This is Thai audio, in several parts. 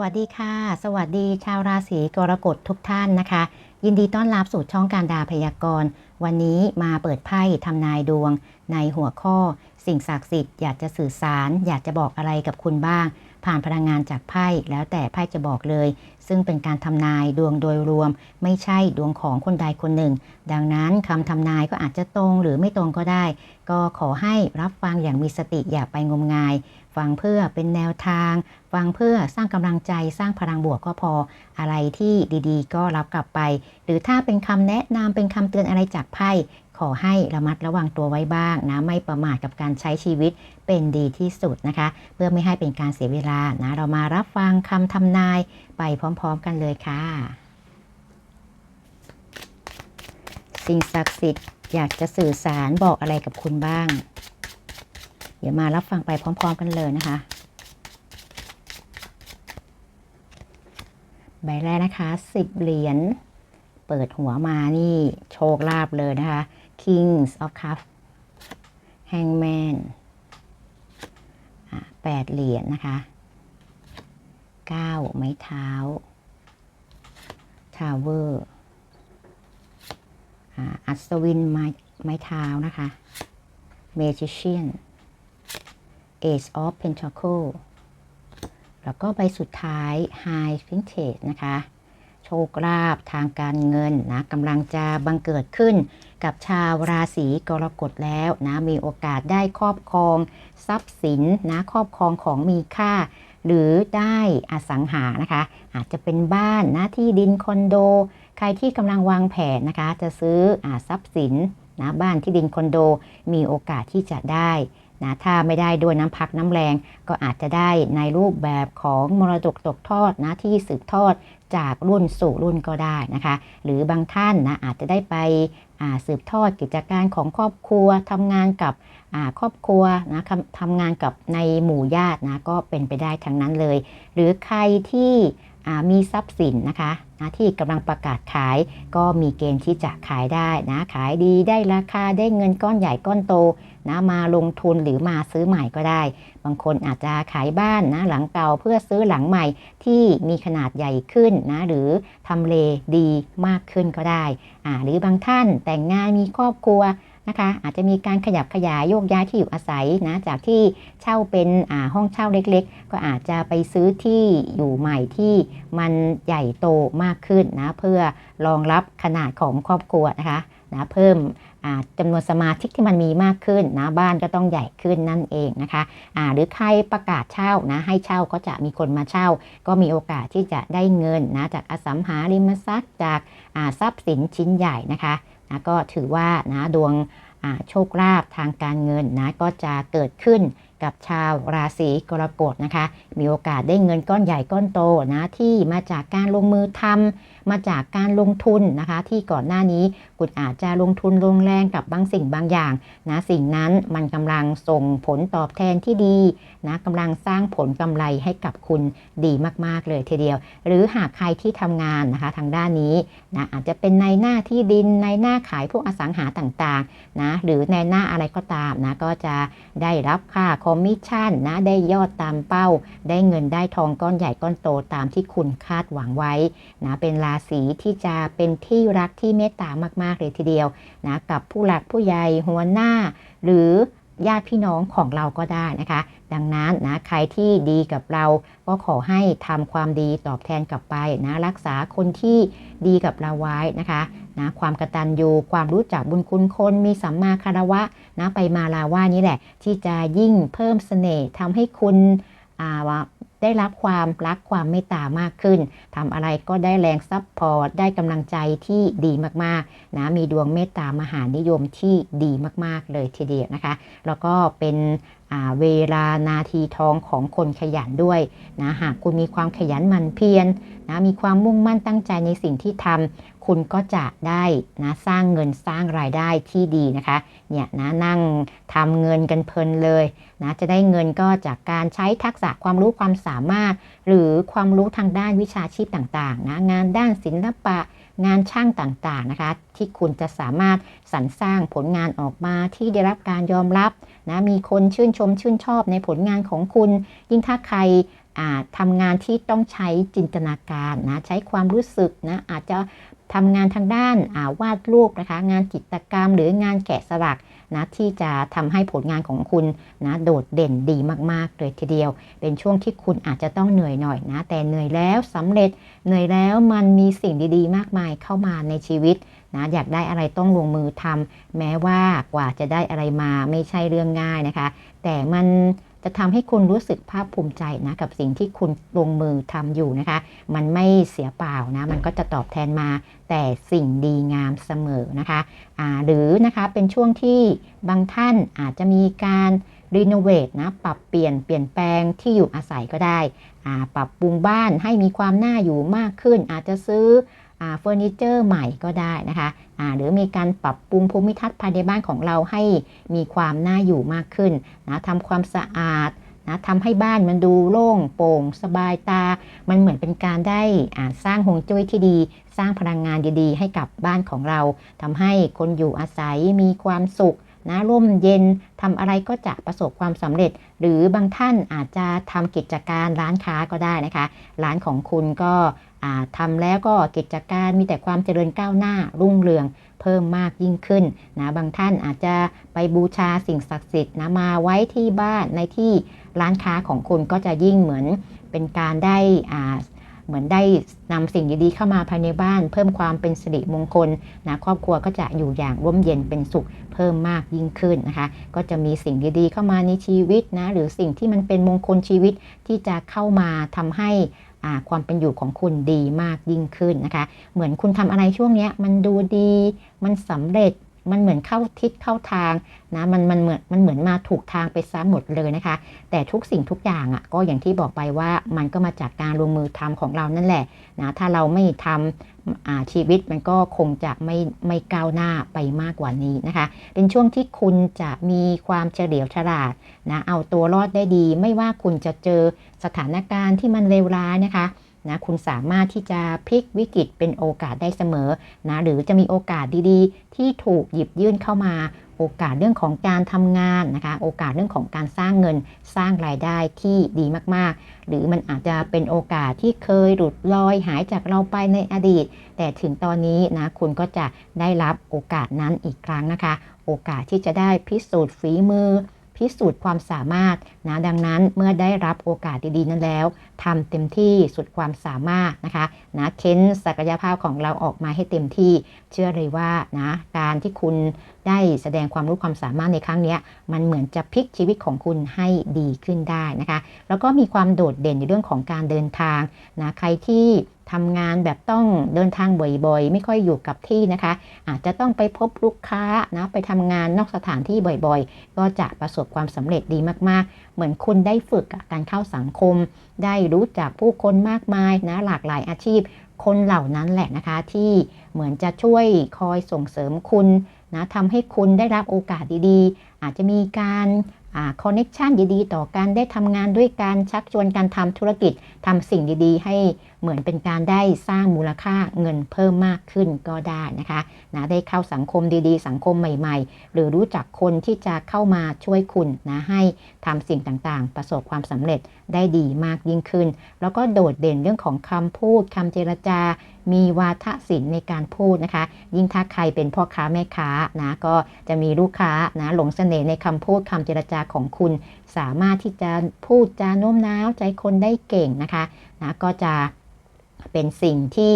วัสดีค่ะ สวัสดีชาวราศีกรกฎทุกท่านนะคะ ยินดีต้อนรับสู่ช่องการดาพยากรณ์ วันนี้มาเปิดไพ่ทำนายดวง ในหัวข้อ สิ่งศักดิ์สิทธิ์อยากจะสื่อสาร อยากจะบอกอะไรกับคุณบ้าง ผ่านพลังงานจากไพ่แล้วแต่ไพ่จะบอกเลย ซึ่งเป็นการทำนายดวงโดยรวม ไม่ใช่ดวงของคนใดคนหนึ่ง ดังนั้นคำทำนายก็อาจจะตรงหรือไม่ตรงก็ได้ ก็ขอให้รับฟังอย่างมีสติอย่าไปงมงาย ฟังเพื่อเป็นแนวทาง ฟังเพื่อสร้างกำลังใจสร้างพลังบวกก็พอ อะไรที่ดีๆ ก็รับกลับไป หรือถ้าเป็นคำแนะนำเป็นคำเตือนอะไรจากไพ่ ขอให้ระมัดระวังตัวไว้บ้างนะไม่ประมาทกับการใช้ชีวิตเป็นดีที่สุดนะคะ เพื่อไม่ให้เป็นการเสียเวลานะเรามารับฟังคำทำนายไปพร้อม ๆ กันเลยค่ะ สิ่งศักดิ์สิทธิ์อยากจะสื่อสารบอกอะไรกับคุณบ้าง เดี๋ยวมารับฟังไปพร้อม ๆ กันเลยนะคะใบแรกนะคะ10เหรียญเปิดหัวมานี่โชคลาภเลยนะคะ Kings of Cup Hangman แปดเหรียญนะคะ9ไม้เท้า Tower อัศวินไม้ไม้เท้านะคะ Magician Ace of Pentacle แล้วก็ใบสุดท้าย High Vintage นะคะ โชคลาภทางการเงินนะกำลังจะบังเกิดขึ้นกับชาวราศีกรกฎแล้วนะมีโอกาสได้ครอบครอง ทรัพย์สินนะครอบครองของมีค่า หรือได้อสังหานะคะ อาจจะเป็นบ้านนะที่ดินคอนโด ใครที่กำลังวางแผนนะคะ จะซื้ออทรัพย์สินนะบ้านที่ดินคอนโด มีโอกาสที่จะได้ นะถ้าไม่ได้ด้วยน้ำพักน้ำแรงก็อาจจะได้ในรูปแบบของมรดกตกทอดนะที่สืบทอดจากรุ่นสู่รุ่นก็ได้นะคะ หรือบางท่านนะอาจจะได้ไปสืบทอดกิจการของครอบครัวทำงานกับครอบครัวนะทำงานกับในหมู่ญาตินะก็เป็นไปได้ทั้งนั้นเลย หรือใครที่ มีทรัพย์สินนะคะนะที่กำลังประกาศขายก็มีเกณฑ์ที่จะขายได้นะขายดีได้ราคาได้เงินก้อนใหญ่ก้อนโตนะมาลงทุนหรือมาซื้อใหม่ก็ได้ บางคนอาจจะขายบ้านนะหลังเก่าเพื่อซื้อหลังใหม่ที่มีขนาดใหญ่ขึ้นนะหรือทำเลดีมากขึ้นก็ได้ หรือบางท่านแต่งงานมีครอบครัว นะคะ อาจจะมีการขยับขยายโยกย้ายที่อยู่อาศัยนะ จากที่เช่าเป็นห้องเช่าเล็กๆ ก็อาจจะไปซื้อที่อยู่ใหม่ที่มันใหญ่โตมากขึ้นนะ เพื่อรองรับขนาดของครอบครัวนะคะนะเพิ่มจำนวนสมาชิกที่มันมีมากขึ้นนะบ้านก็ต้องใหญ่ขึ้นนั่นเองนะคะะหรือใครประกาศเช่านะให้เช่าก็จะมีคนมาเช่า ก็มีโอกาสที่จะได้เงินนะจากอสังหาริมทรัพย์จากทรัพย์สินชิ้นใหญ่นะคะ นะก็ถือว่านะดวงโชคลาภทางการเงินนะก็จะเกิดขึ้นกับชาวราศีกรกฎนะคะ มีโอกาสได้เงินก้อนใหญ่ก้อนโตนะที่มาจากการลงมือทำมาจากการลงทุนนะคะ ที่ก่อนหน้านี้คุณอาจจะลงทุนลงแรงกับบางสิ่งบางอย่างนะสิ่งนั้นมันกำลังส่งผลตอบแทนที่ดีนะกำลังสร้างผลกำไรให้กับคุณดีมากๆเลยทีเดียว หรือหากใครที่ทำงานนะคะทางด้านนี้นะอาจจะเป็นในหน้าที่ดินในหน้าขายพวกอสังหาต่างๆนะหรือในหน้าอะไรก็ตามนะก็จะได้รับค่าอมมิชชั่นนะได้ยอดตามเป้า ได้เงินได้ทองก้อนใหญ่ก้อนโตตามที่คุณคาดหวังไว้นะเป็นราศีที่จะเป็นที่รักที่เมตตามาก ๆ เลยทีเดียวนะกับผู้หลักผู้ใหญ่หัวหน้า หรือ ญาติพี่น้องของเราก็ได้นะคะ ดังนั้นนะใครที่ดีกับเราก็ขอให้ทำความดีตอบแทนกลับไปนะรักษาคนที่ดีกับเราไว้นะคะนะความกตัญญูความรู้จักบุญคุณคนมีสัมมาคารวะนะไปมาลาว่านี้แหละ ที่จะยิ่งเพิ่มเสน่ห์ทำให้คุณอะ ได้รับความรักความเมตตามากขึ้นทำอะไรก็ได้แรงซับพอร์ตได้กำลังใจที่ดีมากๆนะมีดวงเมตตามหานิยมที่ดีมากๆเลยทีเดียวนะคะ แล้วก็เป็น เวลานาทีทองของคนขยันด้วยนะหากคุณมีความขยันหมั่นเพียรนะมีความมุ่งมั่นตั้งใจในสิ่งที่ทำคุณก็จะได้นะสร้างเงินสร้างรายได้ที่ดีนะคะเนี่ยนะนั่งทำเงินกันเพลินเลยนะจะได้เงินก็จากการใช้ทักษะความรู้ความสามารถ หรือความรู้ทางด้านวิชาชีพต่างๆนะงานด้านศิลปะ งานช่างต่างๆนะคะ ที่คุณจะสามารถสรรสร้างผลงานออกมาที่ได้รับการยอมรับนะมีคนชื่นชมชื่นชอบในผลงานของคุณ ยิ่งถ้าใครทำงานที่ต้องใช้จินตนาการนะใช้ความรู้สึกนะอาจจะทำงานทางด้านวาดรูปนะคะ งานจิตรกรรมหรืองานแกะสลัก นะที่จะทำให้ผลงานของคุณนะโดดเด่นดีมากๆเลยทีเดียว เป็นช่วงที่คุณอาจจะต้องเหนื่อยหน่อยนะ แต่เหนื่อยแล้วสำเร็จเหนื่อยแล้วมันมีสิ่งดีๆ มากมายเข้ามาในชีวิตนะอยากได้อะไรต้องลงมือทำแม้ว่ากว่าจะได้อะไรมาไม่ใช่เรื่องง่ายนะคะ แต่มัน จะทำให้คุณรู้สึกภาคภูมิใจนะกับสิ่งที่คุณลงมือทำอยู่นะคะ มันไม่เสียเปล่านะ มันก็จะตอบแทนมาแต่สิ่งดีงามเสมอนะคะะหรือนะคะเป็นช่วงที่บางท่านอาจจะมีการรีโนเวทนะปรับเปลี่ยนเปลี่ยนแปลงที่อยู่อาศัยก็ได้ ปรับปรุงบ้านให้มีความน่าอยู่มากขึ้น อาจจะซื้อ เฟอร์นิเจอร์ใหม่ก็ได้นะคะะหรือมีการปรับปรุงภูมิทัศน์ภายในบ้านของเราให้มีความน่าอยู่มากขึ้นนะทำความสะอาดนะทำให้บ้านมันดูโล่งโปร่ง สบายตา มันเหมือนเป็นการได้สร้างหงจุ้ยที่ดี สร้างพลังงานดีๆ ให้กับบ้านของเราทำให้คนอยู่อาศัยมีความสุข นะร่มเย็นทำอะไรก็จะประสบความสำเร็จ หรือบางท่านอาจจะทำกิจการร้านค้าก็ได้นะคะ ร้านของคุณก็ทำแล้วก็กิจการมีแต่ความเจริญก้าวหน้ารุ่งเรืองเพิ่มมากยิ่งขึ้นนะบางท่านอาจจะไปบูชาสิ่งศักดิ์สิทธิ์นะมาไว้ที่บ้านในที่ร้านค้าของคุณก็จะยิ่งเหมือนเป็นการได้อ่า เหมือนได้นำสิ่งดีๆเข้ามาภายในบ้าน เพิ่มความเป็นสิริมงคลนะครอบครัวก็จะอยู่อย่างร่มเย็นเป็นสุขเพิ่มมากยิ่งขึ้นนะคะ ก็จะมีสิ่งดีๆเข้ามาในชีวิตนะหรือสิ่งที่มันเป็นมงคลชีวิตที่จะเข้ามาทำให้ความเป็นอยู่ของคุณดีมากยิ่งขึ้นนะคะ เหมือนคุณทำอะไรช่วงนี้มันดูดี มันสำเร็จ มันเหมือนเข้าทิศเข้าทางนะมันมันเหมือนมันเหมือนมาถูกทางไปซะหมดเลยนะคะ แต่ทุกสิ่งทุกอย่างอะ่ะก็อย่างที่บอกไปว่ามันก็มาจากการลงมือทำของเรานั่นแหละนะถ้าเราไม่ทำชีวิตมันก็คงจะไม่ไม่ก้าวหน้าไปมากกว่านี้นะคะ เป็นช่วงที่คุณจะมีความเฉลียวฉลาดนะเอาตัวรอดได้ดี ไม่ว่าคุณจะเจอสถานการณ์ที่มันเลวร้ายนะคะ นะคุณสามารถที่จะพลิกวิกฤตเป็นโอกาสได้เสมอนะหรือจะมีโอกาสดีๆ ที่ถูกหยิบยื่นเข้ามา โอกาสเรื่องของการทำงานนะคะโอกาสเรื่องของการสร้างเงินสร้างรายได้ที่ดีมากๆ หรือมันอาจจะเป็นโอกาสที่เคยหลุดลอยหายจากเราไปในอดีต แต่ถึงตอนนี้นะคุณก็จะได้รับโอกาสนั้นอีกครั้งนะคะ โอกาสที่จะได้พิสูจน์ฝีมือพิสูจน์ความสามารถนะดังนั้นเมื่อได้รับโอกาสดีๆนั้นแล้วทำเต็มที่สุดความสามารถนะคะนะเค้นศักยภาพของเราออกมาให้เต็มที่ เชื่อเลยว่านะการที่คุณได้แสดงความรู้ความสามารถในครั้งนี้มันเหมือนจะพลิกชีวิตของคุณให้ดีขึ้นได้นะคะ แล้วก็มีความโดดเด่นในเรื่องของการเดินทางนะใครที่ทำงานแบบต้องเดินทางบ่อยๆ ไม่ค่อยอยู่กับที่นะคะ อาจจะต้องไปพบลูกค้านะไปทำงานนอกสถานที่บ่อยๆ ก็จะประสบความสำเร็จดีมากๆ เหมือนคุณได้ฝึกการเข้าสังคม ได้รู้จักผู้คนมากมายนะหลากหลายอาชีพ คนเหล่านั้นแหละนะคะที่เหมือนจะช่วยคอยส่งเสริมคุณนะทำให้คุณได้รับโอกาสดีๆ อาจจะมีการคอนเน็ชันดีๆ ต่อการได้ทำงานด้วยการชักชวนการทำธุรกิจทำสิ่งดีๆ ให้เหมือนเป็นการได้สร้างมูลค่าเงินเพิ่มมากขึ้นก็ได้นะคะนะได้เข้าสังคมดีๆ สังคมใหม่ๆ หรือรู้จักคนที่จะเข้ามาช่วยคุณนะให้ทำสิ่งต่างๆ ประสบความสำเร็จได้ดีมากยิ่งขึ้น แล้วก็โดดเด่นเรื่องของคำพูดคำเจรจา มีวาทศิลป์ในการพูดนะคะ ยิ่งถ้าใครเป็นพ่อค้าแม่ค้านะก็จะมีลูกค้านะหลงเสน่ห์ในคำพูดคำเจรจาของคุณ สามารถที่จะพูดจาโน้มน้าวใจคนได้เก่งนะคะนะก็จะ เป็นสิ่งที่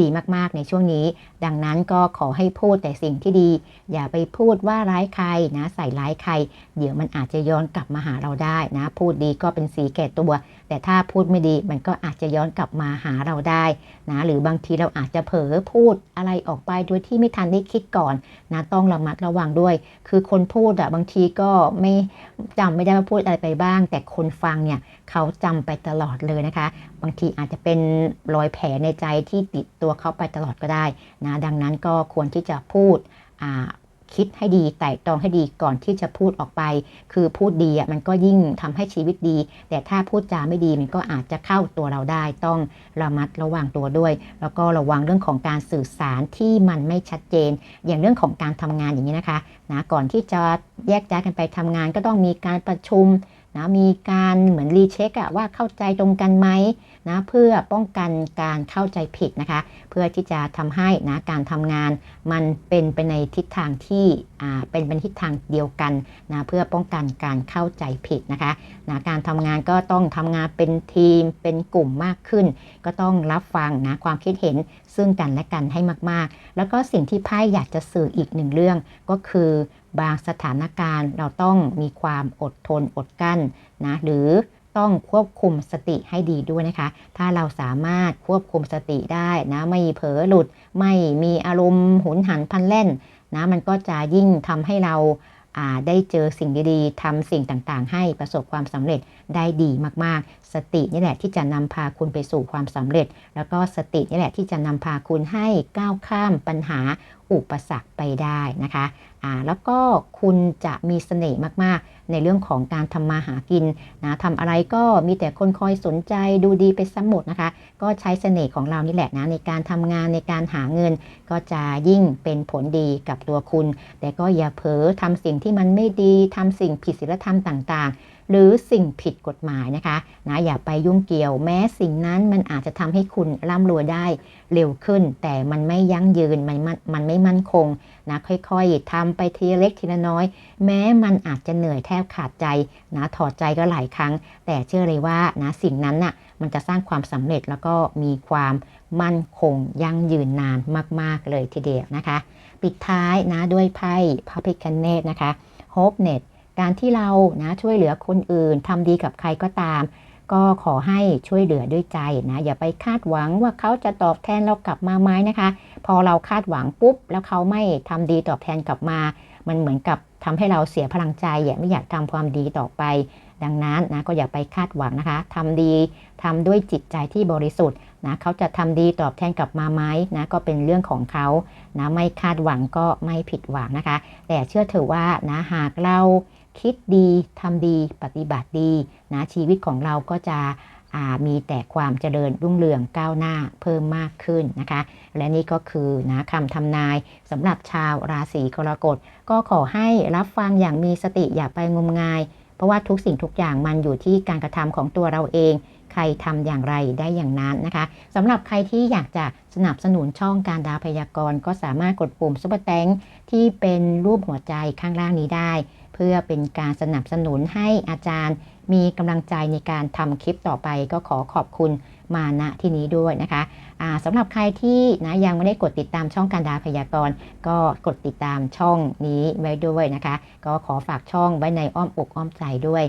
ดีมากๆในช่วงนี้ ดังนั้นก็ขอให้พูดแต่สิ่งที่ดี อย่าไปพูดว่าร้ายใครนะใส่ร้ายใคร เดี๋ยวมันอาจจะย้อนกลับมาหาเราได้นะ พูดดีก็เป็นสีแก่ตัว แต่ถ้าพูดไม่ดีมันก็อาจจะย้อนกลับมาหาเราได้นะหรือบางทีเราอาจจะเผลอพูดอะไรออกไปโดยที่ไม่ทันได้คิดก่อนนะต้องระมัดระวังด้วย คือคนพูดอะบางทีก็ไม่จำไม่ได้ว่าพูดอะไรไปบ้าง แต่คนฟังเนี่ยเขาจำไปตลอดเลยนะคะ บางทีอาจจะเป็นรอยแผลในใจที่ติดตัวเขาไปตลอดก็ได้นะดังนั้นก็ควรที่จะพูดคิดให้ดีแต่ตองให้ดีก่อนที่จะพูดออกไป คือพูดดีอะมันก็ยิ่งทำให้ชีวิตดี แต่ถ้าพูดจาไม่ดีมันก็อาจจะเข้าตัวเราได้ ต้องระมัดระวังตัวด้วย แล้วก็ระวังเรื่องของการสื่อสารที่มันไม่ชัดเจน อย่างเรื่องของการทำงานอย่างนี้นะคะนะก่อนที่จะแยกย้ายกันไปทำงานก็ต้องมีการประชุม นะมีการเหมือนรีเช็คอะว่าเข้าใจตรงกันไหมนะเพื่อป้องกันการเข้าใจผิดนะคะ เพื่อที่จะทำให้นะการทำงาน มันเป็นไปในทิศทางที่อ่าเป็นเป็นทิศทางเดียวกันนะเพื่อป้องกันการเข้าใจผิดนะคะนะการทำงานก็ต้องทำงานเป็นทีมเป็นกลุ่มมากขึ้น ก็ต้องรับฟังนะความคิดเห็นซึ่งกันและกันให้มากๆ แล้วก็สิ่งที่ไพ่อยากจะสื่ออีกหนึ่งเรื่องก็คือ บางสถานการณ์เราต้องมีความอดทนอดกลั้นนะหรือต้องควบคุมสติให้ดีด้วยนะคะ ถ้าเราสามารถควบคุมสติได้นะ ไม่เผลอหลุด ไม่มีอารมณ์หุนหันพันแล่นนะ มันก็จะยิ่งทำให้เราได้เจอสิ่งดีๆทำสิ่งต่างๆ ให้ประสบความสำเร็จได้ดีมากๆ สตินี่แหละที่จะนำพาคุณไปสู่ความสำเร็จ แล้วก็สตินี่แหละที่จะนำพาคุณให้ก้าวข้ามปัญหาอุปสรรคไปได้นะคะอ่าแล้วก็คุณจะมีเสน่ห์มากๆ ในเรื่องของการทำมาหากินนะทำอะไรก็มีแต่คนคอยสนใจดูดีไปซ้ำหมดนะคะ ก็ใช้เสน่ห์ของเรานี่แหละนะในการทำงานในการหาเงิน ก็จะยิ่งเป็นผลดีกับตัวคุณ แต่ก็อย่าเผลอทำสิ่งที่มันไม่ดีทำสิ่งผิดศีลธรรมต่าง ๆหรือสิ่งผิดกฎหมายนะคะนะอย่าไปยุ่งเกี่ยว แม้สิ่งนั้นมันอาจจะทำให้คุณร่ำรวยได้เร็วขึ้น แต่มันไม่ยั่งยืนมันมันมันไม่มั่นคงนะค่อยๆทำไปทีเล็กทีละน้อย แม้มันอาจจะเหนื่อยแทบขาดใจนะถอดใจก็หลายครั้ง แต่เชื่อเลยว่านะสิ่งนั้นน่ะมันจะสร้างความสำเร็จแล้วก็มีความมั่นคงยั่งยืนนานมาก ๆ เลยทีเดียวนะคะ ปิดท้ายนะด้วยไพ่พระพิคเนตนะคะ Hope Net การที่เรานะช่วยเหลือคนอื่นทำดีกับใครก็ตาม ก็ขอให้ช่วยเหลือด้วยใจนะอย่าไปคาดหวังว่าเขาจะตอบแทนเรากลับมาไหมนะคะ พอเราคาดหวังปุ๊บ แล้วเขาไม่ทำดีตอบแทนกลับมา มันเหมือนกับทำให้เราเสียพลังใจอย่าไม่อยากทำความดีต่อไป ดังนั้นนะก็อย่าไปคาดหวังนะคะทำดีทำด้วยจิตใจที่บริสุทธิ์นะเขาจะทำดีตอบแทนกลับมาไหมนะก็เป็นเรื่องของเขานะไม่คาดหวังก็ไม่ผิดหวังนะคะ แต่เชื่อเถอะว่านะหากเรา คิดดีทำดีปฏิบัติดีนะชีวิตของเราก็จะมีแต่ความเจริญรุ่งเรืองก้าวหน้าเพิ่มมากขึ้นนะคะ และนี่ก็คือนะคำทำนายสำหรับชาวราศีกรกฎ ก็ขอให้รับฟังอย่างมีสติอย่าไปงมงาย เพราะว่าทุกสิ่งทุกอย่างมันอยู่ที่การกระทำของตัวเราเอง ใครทำอย่างไรได้อย่างนั้นนะคะสำหรับใครที่อยากจะสนับสนุนช่องการดาวพยากรณ์ก็สามารถกดปุ่มซุปเปอร์แตงที่เป็นรูปหัวใจข้างล่างนี้ได้ เพื่อเป็นการสนับสนุนให้อาจารย์ มีกำลังใจในการทำคลิปต่อไปก็ขอขอบคุณมาณที่นี้ด้วยนะคะะสำหรับใครที่นะยังไม่ได้กดติดตามช่องการดาพยากรณ์ ก็กดติดตามช่องนี้ไว้ด้วยนะคะ ก็ขอฝากช่องไว้ในอ้อมอกอ้อมใจด้วย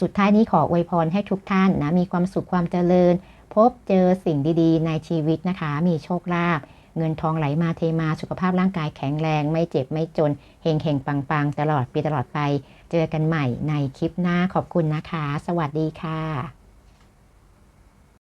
สุดท้ายนี้ขออวยพรให้ทุกท่านนะมีความสุขความเจริญ พบเจอสิ่งดีๆ ในชีวิตนะคะ มีโชคลาภ เงินทองไหลมาเทมาสุขภาพร่างกายแข็งแรง ไม่เจ็บไม่จนเฮงเฮงปังปังตลอดปีตลอดไป เจอกันใหม่ในคลิปหน้าขอบคุณนะคะ สวัสดีค่ะ